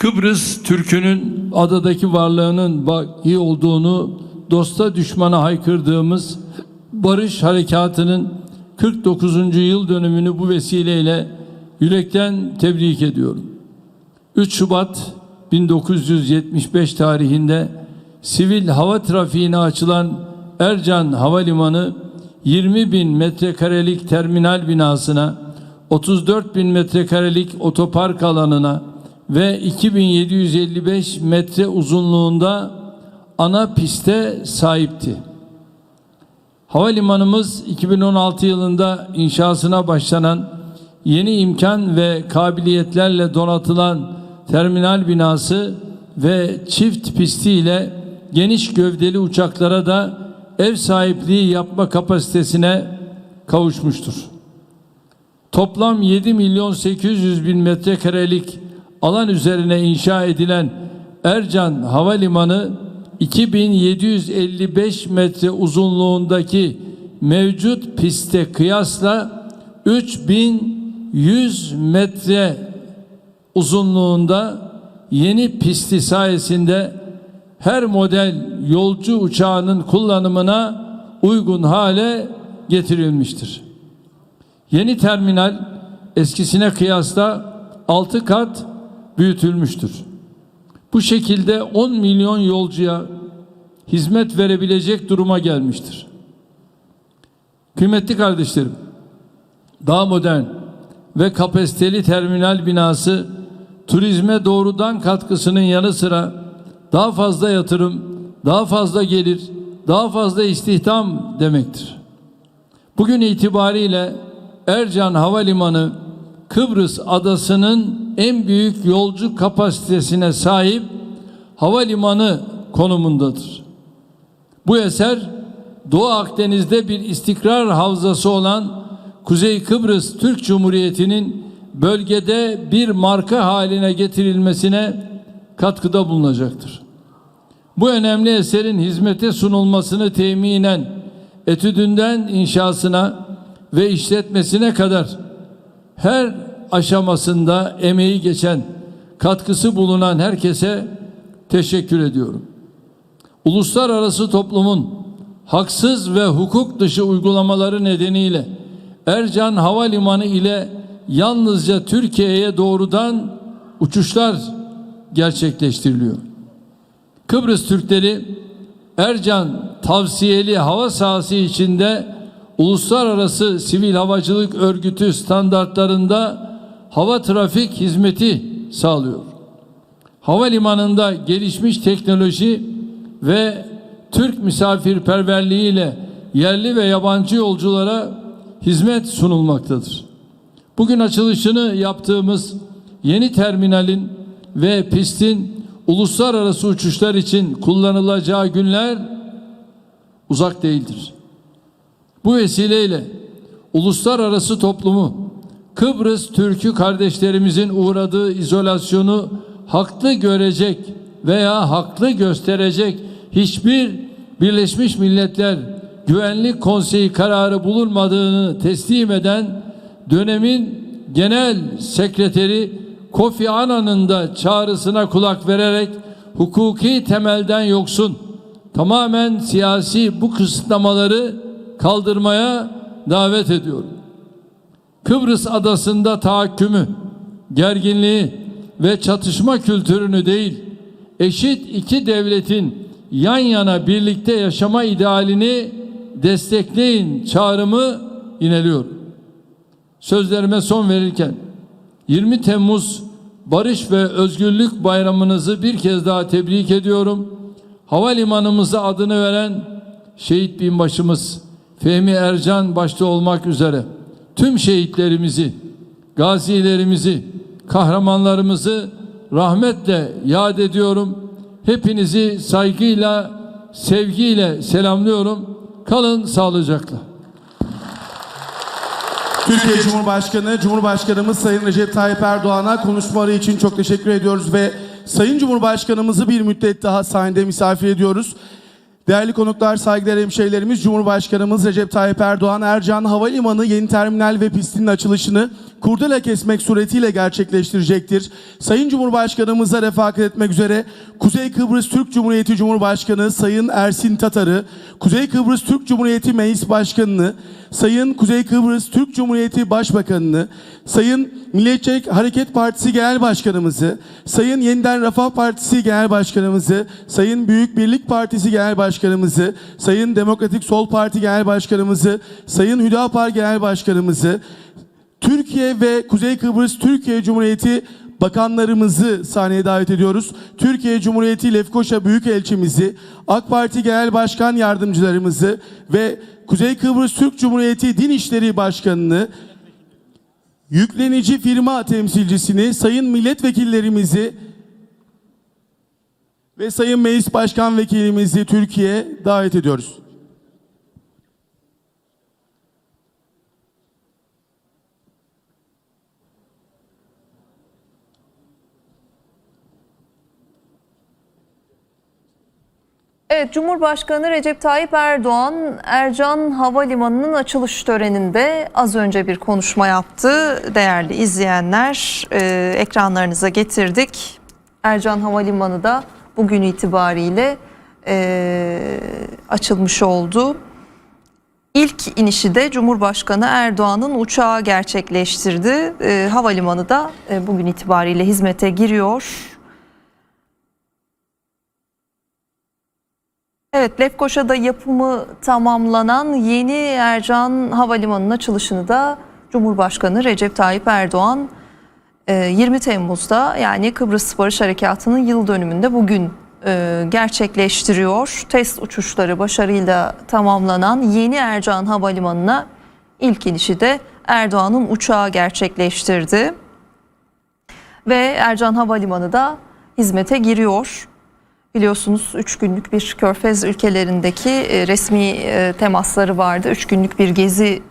Kıbrıs Türk'ünün adadaki varlığının baki olduğunu dosta düşmana haykırdığımız barış harekatının 49. yıl dönümünü bu vesileyle yürekten tebrik ediyorum. 3 Şubat 1975 tarihinde sivil hava trafiğine açılan Ercan Havalimanı 20 bin metrekarelik terminal binasına 34 bin metrekarelik otopark alanına ve 2755 metre uzunluğunda ana piste sahipti. Havalimanımız 2016 yılında inşasına başlanan yeni imkan ve kabiliyetlerle donatılan terminal binası ve çift pistiyle geniş gövdeli uçaklara da ev sahipliği yapma kapasitesine kavuşmuştur. Toplam 7 milyon 800 bin metrekarelik alan üzerine inşa edilen Ercan Havalimanı 2755 metre uzunluğundaki mevcut piste kıyasla 3100 metre uzunluğunda yeni pisti sayesinde her model yolcu uçağının kullanımına uygun hale getirilmiştir. Yeni terminal eskisine kıyasla 6 kat büyütülmüştür. Bu şekilde 10 milyon yolcuya hizmet verebilecek duruma gelmiştir. Kıymetli kardeşlerim, daha modern ve kapasiteli terminal binası turizme doğrudan katkısının yanı sıra daha fazla yatırım, daha fazla gelir, daha fazla istihdam demektir. Bugün itibariyle Ercan Havalimanı Kıbrıs adasının en büyük yolcu kapasitesine sahip havalimanı konumundadır. Bu eser Doğu Akdeniz'de bir istikrar havzası olan Kuzey Kıbrıs Türk Cumhuriyeti'nin bölgede bir marka haline getirilmesine katkıda bulunacaktır. Bu önemli eserin hizmete sunulmasını teminen etüdünden inşasına ve işletmesine kadar her aşamasında emeği geçen, katkısı bulunan herkese teşekkür ediyorum. Uluslararası toplumun haksız ve hukuk dışı uygulamaları nedeniyle Ercan Havalimanı ile yalnızca Türkiye'ye doğrudan uçuşlar gerçekleştiriliyor. Kıbrıs Türkleri Ercan tavsiyeli hava sahası içinde Uluslararası Sivil Havacılık Örgütü standartlarında hava trafik hizmeti sağlıyor. Havalimanında gelişmiş teknoloji ve Türk misafirperverliğiyle yerli ve yabancı yolculara hizmet sunulmaktadır. Bugün açılışını yaptığımız yeni terminalin ve pistin uluslararası uçuşlar için kullanılacağı günler uzak değildir. Bu vesileyle uluslararası toplumu Kıbrıs Türk'ü kardeşlerimizin uğradığı izolasyonu haklı görecek veya haklı gösterecek hiçbir Birleşmiş Milletler Güvenlik Konseyi kararı bulunmadığını teslim eden dönemin genel sekreteri Kofi Annan'ın da çağrısına kulak vererek hukuki temelden yoksun tamamen siyasi bu kısıtlamaları kaldırmaya davet ediyorum. Kıbrıs adasında tahakkümü, gerginliği ve çatışma kültürünü değil, eşit iki devletin yan yana birlikte yaşama idealini destekleyin çağrımı ineliyorum. Sözlerime son verirken 20 Temmuz Barış ve Özgürlük Bayramınızı bir kez daha tebrik ediyorum. Havalimanımıza adını veren şehit binbaşımız Fehmi Ercan başta olmak üzere tüm şehitlerimizi, gazilerimizi, kahramanlarımızı rahmetle yad ediyorum. Hepinizi saygıyla, sevgiyle selamlıyorum. Kalın sağlıcakla. Türkiye Cumhurbaşkanı, Cumhurbaşkanımız Sayın Recep Tayyip Erdoğan'a konuşmaları için çok teşekkür ediyoruz ve Sayın Cumhurbaşkanımızı bir müddet daha sahnede misafir ediyoruz. Değerli konuklar, saygıdeğer hemşehrilerimiz, Cumhurbaşkanımız Recep Tayyip Erdoğan, Ercan Havalimanı yeni terminal ve pistinin açılışını kurdele kesmek suretiyle gerçekleştirecektir. Sayın Cumhurbaşkanımıza refakat etmek üzere Kuzey Kıbrıs Türk Cumhuriyeti Cumhurbaşkanı Sayın Ersin Tatar'ı, Kuzey Kıbrıs Türk Cumhuriyeti Meclis Başkanı'nı, Sayın Kuzey Kıbrıs Türk Cumhuriyeti Başbakanı'nı, Sayın Milliyetçi Hareket Partisi Genel Başkanımızı, Sayın Yeniden Refah Partisi Genel Başkanımızı, Sayın Büyük Birlik Partisi Genel Başkanımızı, Sayın Demokratik Sol Parti Genel Başkanımızı, Sayın Hüdapar Genel Başkanımızı, Türkiye ve Kuzey Kıbrıs Türkiye Cumhuriyeti bakanlarımızı sahneye davet ediyoruz. Türkiye Cumhuriyeti Lefkoşa Büyükelçimizi, AK Parti Genel Başkan Yardımcılarımızı ve Kuzey Kıbrıs Türk Cumhuriyeti Din İşleri Başkanı'nı, yüklenici firma temsilcisini, sayın milletvekillerimizi ve sayın meclis başkan vekilimizi Türkiye'ye davet ediyoruz. Evet, Cumhurbaşkanı Recep Tayyip Erdoğan Ercan Havalimanı'nın açılış töreninde az önce bir konuşma yaptı. Değerli izleyenler, e, ekranlarınıza getirdik. Ercan Havalimanı da bugün itibariyle e, açılmış oldu. İlk inişi de Cumhurbaşkanı Erdoğan'ın uçağı gerçekleştirdi. E, havalimanı da e, bugün itibariyle hizmete giriyor. Evet, Lefkoşa'da yapımı tamamlanan yeni Ercan Havalimanı'nın açılışını da Cumhurbaşkanı Recep Tayyip Erdoğan 20 Temmuz'da yani Kıbrıs Barış Harekatı'nın yıl dönümünde bugün e, gerçekleştiriyor. Test uçuşları başarıyla tamamlanan yeni Ercan Havalimanı'na ilk inişi de Erdoğan'ın uçağı gerçekleştirdi. Ve Ercan Havalimanı da hizmete giriyor. Biliyorsunuz 3 günlük bir Körfez ülkelerindeki e, resmi e, temasları vardı. 3 günlük bir gezi,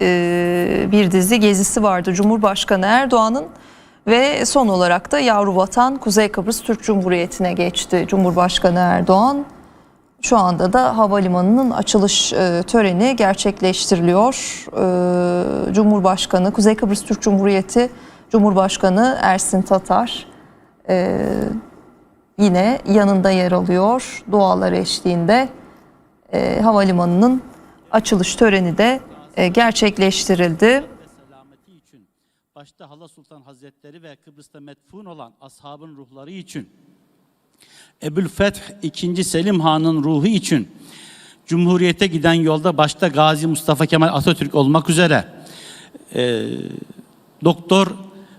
bir dizi gezisi vardı Cumhurbaşkanı Erdoğan'ın. Ve son olarak da yavru vatan Kuzey Kıbrıs Türk Cumhuriyeti'ne geçti Cumhurbaşkanı Erdoğan. Şu anda da havalimanının açılış e, töreni gerçekleştiriliyor. E, Cumhurbaşkanı, Kuzey Kıbrıs Türk Cumhuriyeti Cumhurbaşkanı Ersin Tatar e, yine yanında yer alıyor. Dualar eşliğinde havalimanının açılış töreni de gerçekleştirildi. Başta Hala Sultan Hazretleri ve Kıbrıs'ta metfun olan ashabın ruhları için, Ebul Feth II. Selim Han'ın ruhu için, Cumhuriyete giden yolda başta Gazi Mustafa Kemal Atatürk olmak üzere, e, Doktor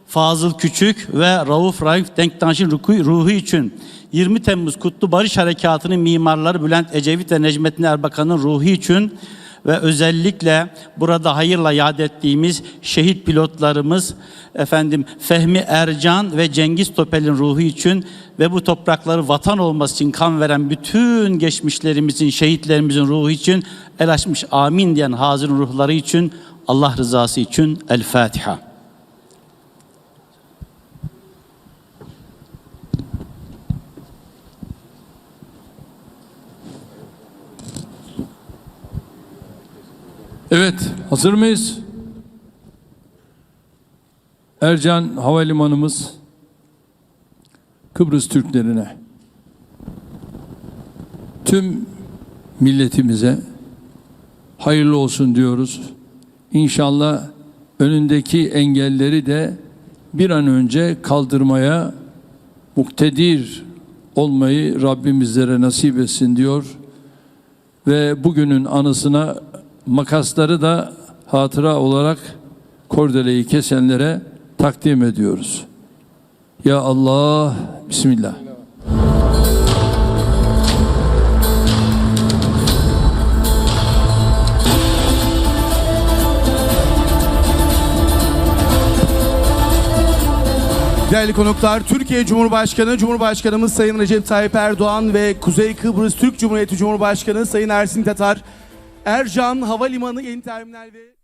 Fazıl Küçük ve Rauf Raif Denktaş'ın ruhu için 20 Temmuz Kutlu Barış Harekatı'nın mimarları Bülent Ecevit ve Necmettin Erbakan'ın ruhu için ve özellikle burada hayırla yad ettiğimiz şehit pilotlarımız efendim Fehmi Ercan ve Cengiz Topel'in ruhu için ve bu toprakları vatan olması için kan veren bütün geçmişlerimizin, şehitlerimizin ruhu için el açmış amin diyen hazırın ruhları için Allah rızası için El Fatiha. Evet, hazır mıyız? Ercan Havalimanımız Kıbrıs Türklerine, tüm milletimize hayırlı olsun diyoruz. İnşallah önündeki engelleri de bir an önce kaldırmaya muktedir olmayı Rabbim bizlere nasip etsin diyor ve bugünün anısına makasları da hatıra olarak kordeleyi kesenlere takdim ediyoruz. Ya Allah, Bismillah. Değerli konuklar, Türkiye Cumhurbaşkanı, Cumhurbaşkanımız Sayın Recep Tayyip Erdoğan ve Kuzey Kıbrıs Türk Cumhuriyeti Cumhurbaşkanı Sayın Ersin Tatar, Ercan Havalimanı yeni terminal ve...